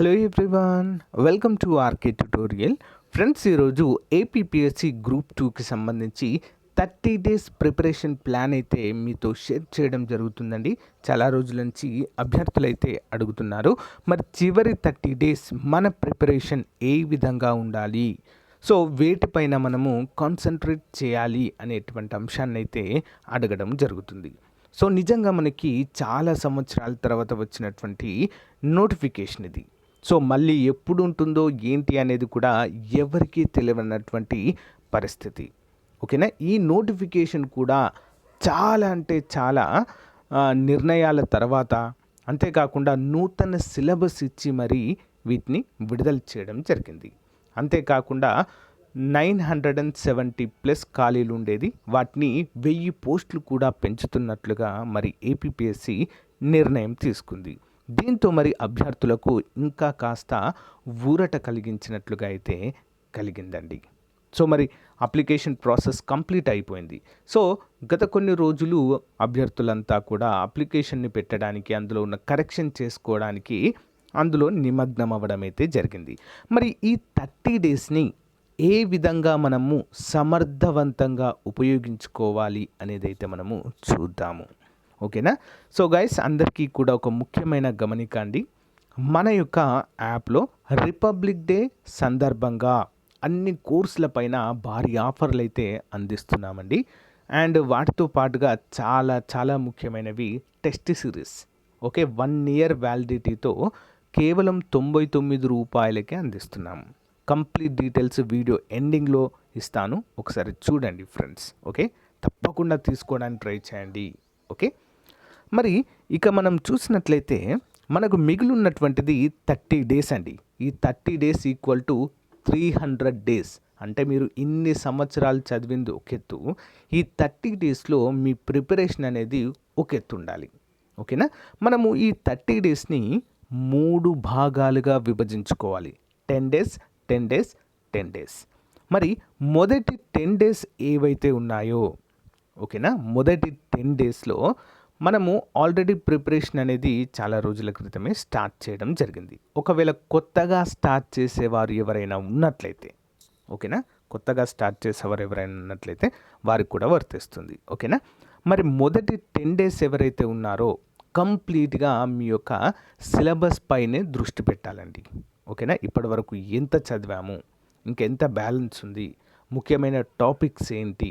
Hello everyone welcome to R K tutorial friends ఈరోజు APPSC group టూకి సంబంధించి thirty days preparation plan అయితే మీతో షేర్ చేయడం జరుగుతుందండి. చాలా రోజుల నుంచి అభ్యర్థులు అయితే అడుగుతున్నారు. మరి చివరి థర్టీ డేస్ మన ప్రిపరేషన్ ఏ విధంగా ఉండాలి? సో వేటిపైన మనము కాన్సన్ట్రేట్ చేయాలి అనేటువంటి అంశాన్ని అయితే అడగడం జరుగుతుంది. సో నిజంగా మనకి చాలా సంవత్సరాల తర్వాత వచ్చినటువంటి నోటిఫికేషన్ ఇది. సో మళ్ళీ ఎప్పుడు ఉంటుందో ఏంటి అనేది కూడా ఎవరికీ తెలియనటువంటి పరిస్థితి. ఓకేనా? ఈ నోటిఫికేషన్ కూడా చాలా అంటే చాలా నిర్ణయాల తర్వాత అంతేకాకుండా నూతన సిలబస్ ఇచ్చి మరీ వీటిని విడుదల చేయడం జరిగింది. అంతేకాకుండా nine hundred and seventy plus ఖాళీలు ఉండేది. వాటిని వెయ్యి పోస్టులు కూడా పెంచుతున్నట్లుగా మరి ఏపీపీఎస్సి నిర్ణయం తీసుకుంది. దీంతో మరి అభ్యర్థులకు ఇంకా కాస్త ఊరట కలిగించినట్లుగా అయితే కలిగిందండి. సో మరి అప్లికేషన్ ప్రాసెస్ కంప్లీట్ అయిపోయింది. సో గత కొన్ని రోజులు అభ్యర్థులంతా కూడా అప్లికేషన్ని పెట్టడానికి అందులో ఉన్న కరెక్షన్ చేసుకోవడానికి అందులో నిమగ్నం అవ్వడం అయితే జరిగింది. మరి ఈ థర్టీ డేస్ని ఏ విధంగా మనము సమర్థవంతంగా ఉపయోగించుకోవాలి అనేది అయితే మనము చూద్దాము. ఓకేనా? సో గైస్ అందరికీ కూడా ఒక ముఖ్యమైన గమనిక అండి మన యొక్క యాప్లో రిపబ్లిక్ డే సందర్భంగా అన్ని కోర్సుల పైన భారీ ఆఫర్లు అయితే అందిస్తున్నామండి. అండ్ వాటితో పాటుగా చాలా చాలా ముఖ్యమైనవి test series. Okay one year వ్యాలిడిటీతో కేవలం తొంభై తొమ్మిది రూపాయలకే అందిస్తున్నాము కంప్లీట్ డీటెయిల్స్ వీడియో ఎండింగ్లో ఇస్తాను. ఒకసారి చూడండి ఫ్రెండ్స్. ఓకే తప్పకుండా తీసుకోవడానికి ట్రై చేయండి. ఓకే మరి ఇక మనం చూసినట్లయితే మనకు మిగిలి ఉన్నటువంటిది థర్టీ డేస్ అండి. ఈ thirty days equal to three hundred days. అంటే మీరు ఇన్ని సంవత్సరాలు చదివింది ఒక ఎత్తు. ఈ థర్టీ డేస్లో మీ ప్రిపరేషన్ అనేది ఒక ఎత్తు ఉండాలి. ఓకేనా? మనము ఈ థర్టీ డేస్ని మూడు భాగాలుగా విభజించుకోవాలి. Ten days ten days ten days. మరి మొదటి టెన్ డేస్ ఏవైతే ఉన్నాయో ఓకేనా? మొదటి టెన్ డేస్లో మనము ఆల్రెడీ ప్రిపరేషన్ అనేది చాలా రోజుల క్రితమే స్టార్ట్ చేయడం జరిగింది. ఒకవేళ కొత్తగా స్టార్ట్ చేసేవారు ఎవరైనా ఉన్నట్లయితే ఓకేనా? కొత్తగా స్టార్ట్ చేసేవారు ఎవరైనా ఉన్నట్లయితే వారికి కూడా వర్తిస్తుంది ఓకేనా? మరి మొదటి టెన్ డేస్ ఎవరైతే ఉన్నారో కంప్లీట్గా మీ యొక్క సిలబస్ పైనే దృష్టి పెట్టాలండి ఓకేనా? ఇప్పటి వరకు ఎంత చదివాము ఇంకెంత బ్యాలెన్స్ ఉంది ముఖ్యమైన టాపిక్స్ ఏంటి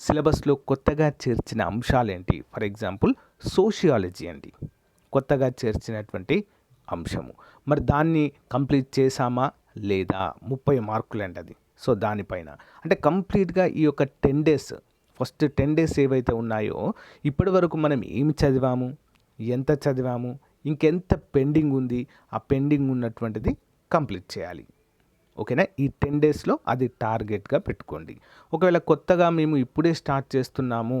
సిలబస్లో కొత్తగా చేర్చిన అంశాలేంటి? ఫర్ ఎగ్జాంపుల్ సోషియాలజీ అండి. కొత్తగా చేర్చినటువంటి అంశము. మరి దాన్ని కంప్లీట్ చేసామా లేదా? ముప్పై మార్కులు అండి అది. సో దానిపైన. అంటే కంప్లీట్గా ఈ యొక్క ten days first ten days ఏవైతే ఉన్నాయో ఇప్పటి వరకు మనం ఏమి చదివాము? ఎంత చదివాము? ఇంకెంత పెండింగ్ ఉంది? ఆ పెండింగ్ ఉన్నటువంటిది కంప్లీట్ చేయాలి. ఓకేనా? ఈ టెన్ డేస్లో అది టార్గెట్గా పెట్టుకోండి. ఒకవేళ కొత్తగా మేము ఇప్పుడే స్టార్ట్ చేస్తున్నాము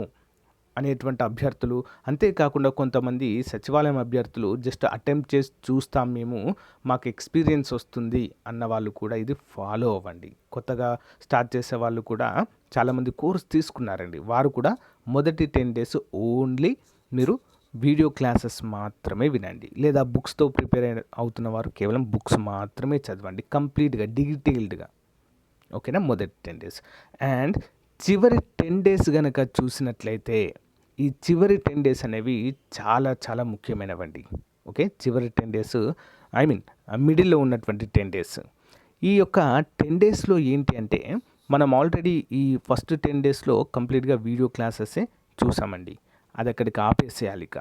అనేటువంటి అభ్యర్థులు అంతేకాకుండా కొంతమంది సచివాలయం అభ్యర్థులు జస్ట్ అటెంప్ట్ చేసి చూస్తాం మేము మాకు ఎక్స్పీరియన్స్ వస్తుంది అన్న వాళ్ళు కూడా ఇది ఫాలో అవ్వండి. కొత్తగా స్టార్ట్ చేసే వాళ్ళు కూడా చాలామంది కోర్స్ తీసుకున్నారండి. వారు కూడా మొదటి టెన్ డేస్ ఓన్లీ మీరు వీడియో క్లాసెస్ మాత్రమే వినండి. లేదా బుక్స్తో ప్రిపేర్ అవుతున్న వారు కేవలం బుక్స్ మాత్రమే చదవండి. కంప్లీట్గా డీటెయిల్డ్గా. ఓకేనా? మొదటి టెన్ డేస్. అండ్ చివరి టెన్ డేస్ కనుక చూసినట్లయితే ఈ చివరి టెన్ డేస్ అనేవి చాలా చాలా ముఖ్యమైనవండి. ఓకే? చివరి టెన్ డేస్ ఐ మీన్ మిడిల్లో ఉన్నటువంటి టెన్ డేస్. ఈ యొక్క టెన్ డేస్లో ఏంటి అంటే మనం ఆల్రెడీ ఈ ఫస్ట్ టెన్ డేస్లో కంప్లీట్గా వీడియో క్లాసెస్ చూసామండి. అది అక్కడికి ఆపేసేయాలి ఇక.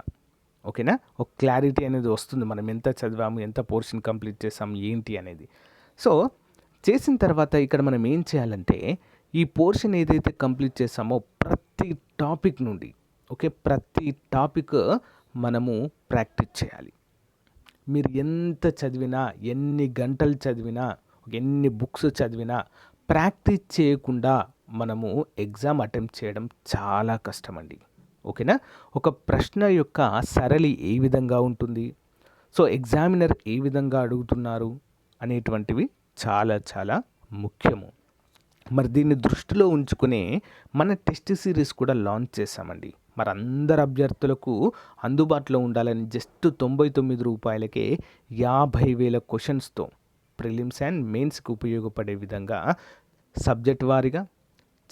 ఓకేనా? ఒక క్లారిటీ అనేది వస్తుంది మనం ఎంత చదివాము ఎంత పోర్షన్ కంప్లీట్ చేసాము ఏంటి అనేది. సో చేసిన తర్వాత ఇక్కడ మనం ఏం చేయాలంటే ఈ పోర్షన్ ఏదైతే కంప్లీట్ చేసామో ప్రతి టాపిక్ నుండి ఓకే ప్రతి టాపిక్ మనము ప్రాక్టీస్ చేయాలి. మీరు ఎంత చదివినా ఎన్ని గంటలు చదివినా ఎన్ని బుక్స్ చదివినా ప్రాక్టీస్ చేయకుండా మనము ఎగ్జామ్ అటెంప్ట్ చేయడం చాలా కష్టమండి. ఓకేనా? ఒక ప్రశ్న యొక్క సరళి ఏ విధంగా ఉంటుంది? సో ఎగ్జామినర్ ఏ విధంగా అడుగుతున్నారు అనేటువంటివి చాలా చాలా ముఖ్యము. మరి దీన్ని దృష్టిలో ఉంచుకునే మన టెస్ట్ సిరీస్ కూడా లాంచ్ చేశామండి. మరి అందరు అభ్యర్థులకు అందుబాటులో ఉండాలని జస్ట్ తొంభై తొమ్మిది రూపాయలకే యాభై వేల క్వశ్చన్స్తో ప్రిలిమ్స్ అండ్ మెయిన్స్కి ఉపయోగపడే విధంగా సబ్జెక్ట్ వారీగా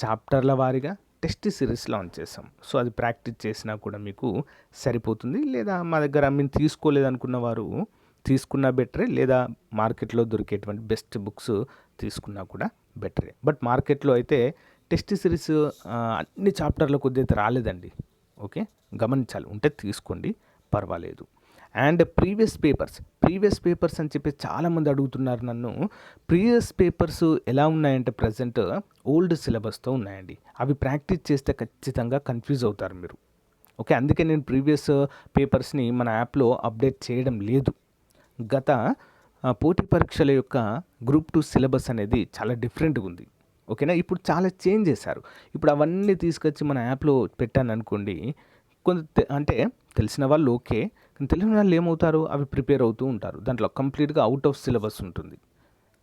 చాప్టర్ల వారీగా టెస్ట్ సిరీస్ లాంచ్ చేసాం సో అది ప్రాక్టీస్ చేసినా కూడా మీకు సరిపోతుంది. లేదా మా దగ్గర మేము తీసుకోలేదనుకున్న వారు తీసుకున్నా బెటరే లేదా మార్కెట్లో దొరికేటువంటి బెస్ట్ బుక్స్ తీసుకున్నా కూడా బెటరే. బట్ మార్కెట్లో అయితే టెస్ట్ సిరీస్ అన్ని చాప్టర్ల కొద్ది అయితే రాలేదండి. ఓకే? గమనించాలి. ఉంటే తీసుకోండి. పర్వాలేదు. And previous papers. Previous papers అని చెప్పి చాలామంది అడుగుతున్నారు నన్ను. ప్రీవియస్ పేపర్స్ ఎలా ఉన్నాయంటే ప్రజెంట్ ఓల్డ్ సిలబస్తో ఉన్నాయండి. అవి ప్రాక్టీస్ చేస్తే ఖచ్చితంగా కన్ఫ్యూజ్ అవుతారు మీరు. ఓకే అందుకే నేను ప్రీవియస్ పేపర్స్ని మన యాప్లో అప్డేట్ చేయడం లేదు. గత పోటీ పరీక్షల యొక్క గ్రూప్ టూ సిలబస్ అనేది చాలా డిఫరెంట్గా ఉంది. ఓకేనా? ఇప్పుడు చాలా చేంజ్ చేశారు. ఇప్పుడు అవన్నీ తీసుకొచ్చి మన యాప్లో పెట్టాను అనుకోండి కొంత అంటే తెలిసిన వాళ్ళు ఓకే కానీ తెలిసిన వాళ్ళు ఏమవుతారు? అవి ప్రిపేర్ అవుతూ ఉంటారు. దాంట్లో కంప్లీట్గా అవుట్ ఆఫ్ సిలబస్ ఉంటుంది.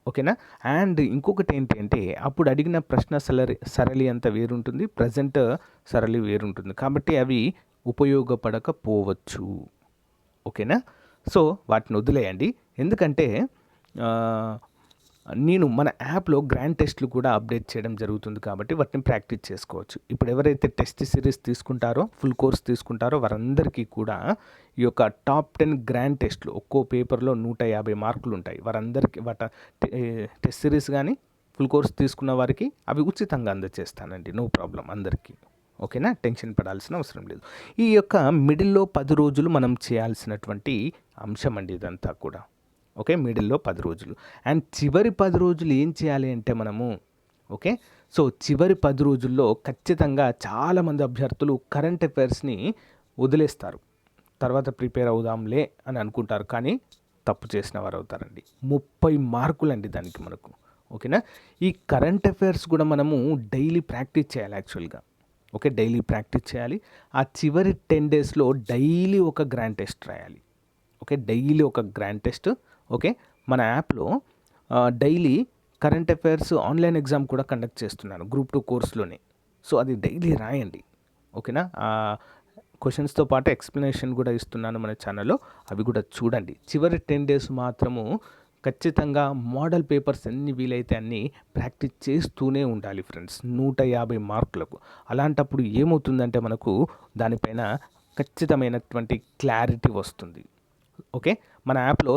ఓకేనా? అండ్ ఇంకొకటి ఏంటి అంటే అప్పుడు అడిగిన ప్రశ్న సరళి సరళి అంత వేరుంటుంది ప్రజెంట్ సరళి వేరుంటుంది. కాబట్టి అవి ఉపయోగపడకపోవచ్చు. ఓకేనా? సో వాటిని వదిలేయండి. ఎందుకంటే నేను మన యాప్లో గ్రాండ్ టెస్ట్లు కూడా అప్డేట్ చేయడం జరుగుతుంది కాబట్టి వాటిని ప్రాక్టీస్ చేసుకోవచ్చు. ఇప్పుడు ఎవరైతే టెస్ట్ సిరీస్ తీసుకుంటారో ఫుల్ కోర్స్ తీసుకుంటారో వారందరికీ కూడా ఈ యొక్క టాప్ టెన్ గ్రాండ్ టెస్ట్లు ఒక్కో పేపర్లో నూట యాభై మార్కులు ఉంటాయి. వారందరికీ వాట టెస్ట్ సిరీస్ కానీ ఫుల్ కోర్స్ తీసుకున్న వారికి అవి ఉచితంగా అందజేస్తానండి నో ప్రాబ్లం అందరికీ. ఓకేనా? టెన్షన్ పడాల్సిన అవసరం లేదు. ఈ యొక్క మిడిల్లో పది రోజులు మనం చేయాల్సినటువంటి అంశం అండి ఇదంతా కూడా. ఓకే మిడిల్లో పది రోజులు. అండ్ చివరి పది రోజులు ఏం చేయాలి అంటే మనము ఓకే? సో చివరి పది రోజుల్లో ఖచ్చితంగా చాలామంది అభ్యర్థులు కరెంట్ అఫైర్స్ని వదిలేస్తారు. తర్వాత ప్రిపేర్ అవుదాంలే అని అనుకుంటారు కానీ తప్పు చేసిన వారు అవుతారండి. ముప్పై మార్కులండి దానికి మనకు ఓకేనా? ఈ కరెంట్ అఫైర్స్ కూడా మనము డైలీ ప్రాక్టీస్ చేయాలి యాక్చువల్గా ఓకే డైలీ ప్రాక్టీస్ చేయాలి. ఆ చివరి టెన్ డేస్లో డైలీ ఒక గ్రాండ్ టెస్ట్ రాయాలి. ఓకే డైలీ ఒక గ్రాండ్ టెస్ట్ ఓకే? మన యాప్లో daily current affairs online exam కూడా కండక్ట్ చేస్తున్నాను గ్రూప్ టూ కోర్స్లోనే. సో అది డైలీ రాయండి ఓకేనా? క్వశ్చన్స్తో పాటు ఎక్స్ప్లెనేషన్ కూడా ఇస్తున్నాను మన ఛానల్లో అవి కూడా చూడండి. చివరి టెన్ డేస్ మాత్రము ఖచ్చితంగా మోడల్ పేపర్స్ ఎన్ని వీలైతే అన్ని ప్రాక్టీస్ చేస్తూనే ఉండాలి ఫ్రెండ్స్ నూట యాభై మార్కులకు. అలాంటప్పుడు ఏమవుతుందంటే మనకు దానిపైన ఖచ్చితమైనటువంటి క్లారిటీ వస్తుంది ఓకే? మన యాప్లో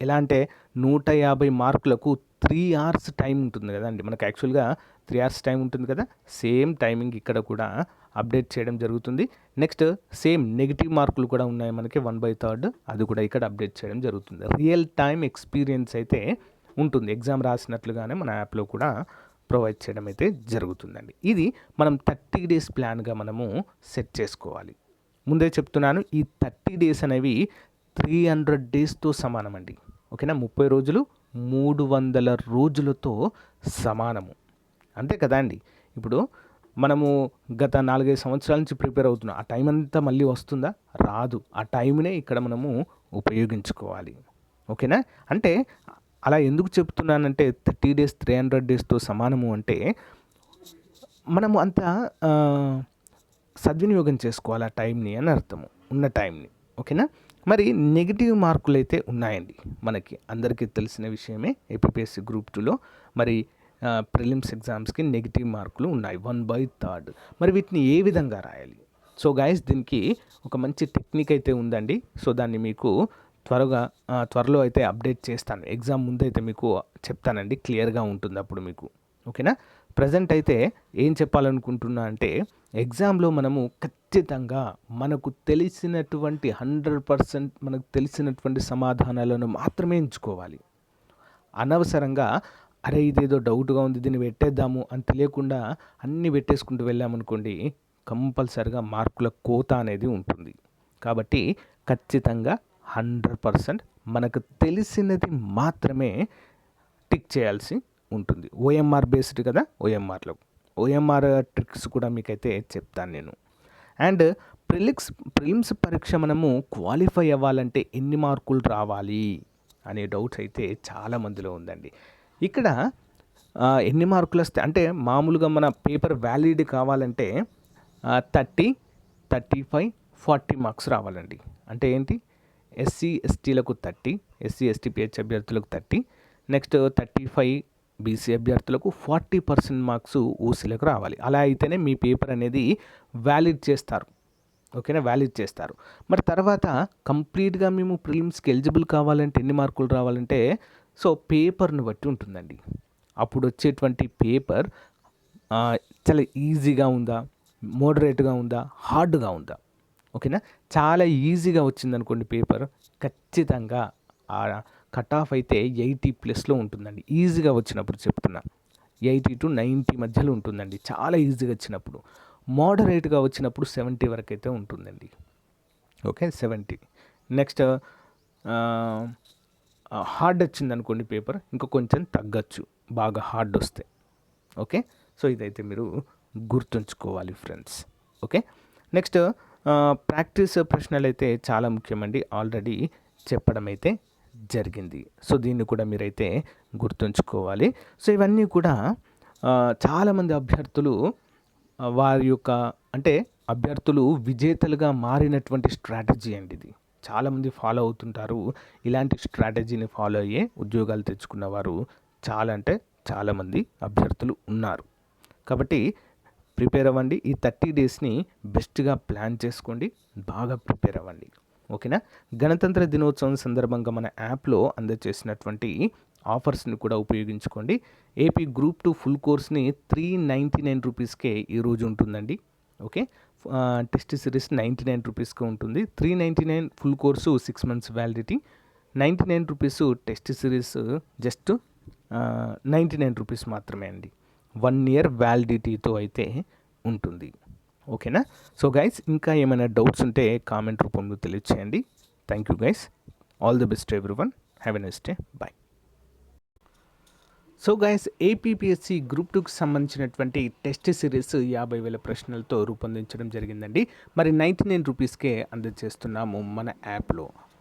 ఎలా అంటే నూట యాభై మార్కులకు త్రీ అవర్స్ టైం ఉంటుంది కదండి. మనకు యాక్చువల్గా త్రీ అవర్స్ టైం ఉంటుంది కదా. సేమ్ టైమింగ్ ఇక్కడ కూడా అప్డేట్ చేయడం జరుగుతుంది. నెక్స్ట్ సేమ్ నెగిటివ్ మార్కులు కూడా ఉన్నాయి మనకి వన్ బై థర్డ్. అది కూడా ఇక్కడ అప్డేట్ చేయడం జరుగుతుంది. రియల్ టైం ఎక్స్పీరియన్స్ అయితే ఉంటుంది. ఎగ్జామ్ రాసినట్లుగానే మన యాప్లో కూడా ప్రొవైడ్ చేయడం అయితే జరుగుతుందండి. ఇది మనం థర్టీ డేస్ ప్లాన్గా మనము సెట్ చేసుకోవాలి. ముందే చెప్తున్నాను ఈ థర్టీ డేస్ అనేవి త్రీ హండ్రెడ్ డేస్తో సమానమండి. ఓకేనా? ముప్పై రోజులు మూడు వందల రోజులతో సమానము. అంతే కదా అండి? ఇప్పుడు మనము గత నాలుగైదు సంవత్సరాల నుంచి ప్రిపేర్ అవుతున్నాం. ఆ టైం అంతా మళ్ళీ వస్తుందా? రాదు. ఆ టైంనే ఇక్కడ మనము ఉపయోగించుకోవాలి. ఓకేనా? అంటే అలా ఎందుకు చెప్తున్నానంటే థర్టీ డేస్ త్రీ హండ్రెడ్ డేస్తో సమానము అంటే మనము అంత సద్వినియోగం చేసుకోవాలి ఆ టైంని అని అర్థము. ఉన్న టైంని. ఓకేనా? మరి నెగిటివ్ మార్కులు అయితే ఉన్నాయండి. మనకి అందరికీ తెలిసిన విషయమే ఏపీఎస్సి గ్రూప్ టూలో మరి ప్రిలిమ్స్ ఎగ్జామ్స్కి నెగిటివ్ మార్కులు ఉన్నాయి. వన్ బై థర్డ్ మరి వీటిని ఏ విధంగా రాయాలి? సో గాయస్ దీనికి ఒక మంచి టెక్నిక్ అయితే ఉందండి. సో దాన్ని మీకు త్వరగా త్వరలో అయితే అప్డేట్ చేస్తాను. ఎగ్జామ్ ముందైతే మీకు చెప్తానండి. క్లియర్గా ఉంటుంది అప్పుడు మీకు. ఓకేనా ప్రజెంట్ అయితే ఏం చెప్పాలనుకుంటున్నా అంటే ఎగ్జామ్లో మనము ఖచ్చితంగా మనకు తెలిసినటువంటి హండ్రెడ్ పర్సెంట్ మనకు తెలిసినటువంటి సమాధానాలను మాత్రమే ఎంచుకోవాలి. అనవసరంగా అరే ఇదేదో డౌట్గా ఉంది దీన్ని పెట్టేద్దాము అని తెలియకుండా అన్నీ పెట్టేసుకుంటూ వెళ్ళామనుకోండి కంపల్సరిగా మార్కుల కోత అనేది ఉంటుంది. కాబట్టి ఖచ్చితంగా హండ్రెడ్ పర్సెంట్ మనకు తెలిసినది మాత్రమే టిక్ చేయాల్సి ఉంటుంది. ఓఎంఆర్ బేస్డ్ కదా? ఓఎంఆర్లో ఓఎంఆర్ ట్రిక్స్ కూడా మీకైతే చెప్తాను నేను. అండ్ ప్రిలిక్స్ ప్రిలిమ్స్ పరీక్ష మనము క్వాలిఫై అవ్వాలంటే ఎన్ని మార్కులు రావాలి అనే డౌట్స్ అయితే చాలా మందిలో ఉందండి. ఇక్కడ ఎన్ని మార్కులు వస్తాయి అంటే మామూలుగా మన పేపర్ వ్యాలిడ్ కావాలంటే thirty thirty five forty marks రావాలండి. అంటే ఏంటి? ఎస్సీ ఎస్టీలకు థర్టీ ఎస్సీ ఎస్టీ పిహెచ్ అభ్యర్థులకు thirty next thirty five BC అభ్యర్థులకు ఫార్టీ పర్సెంట్ మార్క్స్ ఓసీలకు రావాలి. అలా అయితేనే మీ పేపర్ అనేది వ్యాలిడ్ చేస్తారు. ఓకేనా? వ్యాలిడ్ చేస్తారు. మరి తర్వాత కంప్లీట్గా మేము ప్రిలిమ్స్కి ఎలిజిబుల్ కావాలంటే ఎన్ని మార్కులు రావాలంటే సో పేపర్ను బట్టి ఉంటుందండి. అప్పుడు వచ్చేటువంటి పేపర్ చాలా ఈజీగా ఉందా? మోడరేట్గా ఉందా? హార్డ్గా ఉందా? ఓకేనా? చాలా ఈజీగా వచ్చిందనుకోండి పేపర్. ఖచ్చితంగా కట్ ఆఫ్ అయితే ఎయిటీ ప్లస్లో ఉంటుందండి. ఈజీగా వచ్చినప్పుడు చెప్తున్నా. ఎయిటీ టు నైంటీ మధ్యలో ఉంటుందండి. చాలా ఈజీగా వచ్చినప్పుడు. మోడరేట్గా వచ్చినప్పుడు సెవెంటీ వరకు అయితే ఉంటుందండి. Okay seventy. నెక్స్ట్ హార్డ్ వచ్చింది అనుకోండి పేపర్ ఇంకా కొంచెం తగ్గచ్చు. బాగా హార్డ్ వస్తే. ఓకే? సో ఇదైతే మీరు గుర్తుంచుకోవాలి ఫ్రెండ్స్. ఓకే? నెక్స్ట్ ప్రాక్టీస్ ప్రశ్నలు అయితే చాలా ముఖ్యమండి. ఆల్రెడీ చెప్పడం అయితే జరిగింది. సో దీన్ని కూడా మీరైతే గుర్తుంచుకోవాలి. సో ఇవన్నీ కూడా చాలామంది అభ్యర్థులు వారి యొక్క అంటే అభ్యర్థులు విజేతలుగా మారినటువంటి స్ట్రాటజీ అండి ఇది. చాలామంది ఫాలో అవుతుంటారు. ఇలాంటి స్ట్రాటజీని ఫాలో అయ్యే ఉద్యోగాలు తెచ్చుకున్న వారు చాలా అంటే చాలామంది అభ్యర్థులు ఉన్నారు. కాబట్టి ప్రిపేర్ అవ్వండి. ఈ థర్టీ డేస్ని బెస్ట్గా ప్లాన్ చేసుకోండి. బాగా ప్రిపేర్ అవ్వండి. ఓకేనా? గణతంత్ర దినోత్సవం సందర్భంగా మన యాప్లో అందజేసినటువంటి ఆఫర్స్ని కూడా ఉపయోగించుకోండి. ఏపీ గ్రూప్ టూ ఫుల్ కోర్స్ని త్రీ నైంటీ నైన్ రూపీస్కే ఈరోజు ఉంటుందండి. Okay? Test series ninety nine రూపీస్కి ఉంటుంది. Three ninety nine full course six months validity. Ninety nine rupees test series just ninety nine rupees మాత్రమే అండి. వన్ ఇయర్ వ్యాలిడిటీతో అయితే ఉంటుంది. ఓకేనా? సో గైస్ ఇంకా ఏమైనా డౌట్స్ ఉంటే కామెంట్ రూపంలో తెలియచేయండి. Thank you guys all the best everyone have a nice day bye so guys APPSC group టూకి సంబంధించినటువంటి టెస్ట్ సిరీస్ యాభై వేల ప్రశ్నలతో రూపొందించడం జరిగిందండి. మరి నైంటీ నైన్ రూపీస్కే అందజేస్తున్నాము మన యాప్లో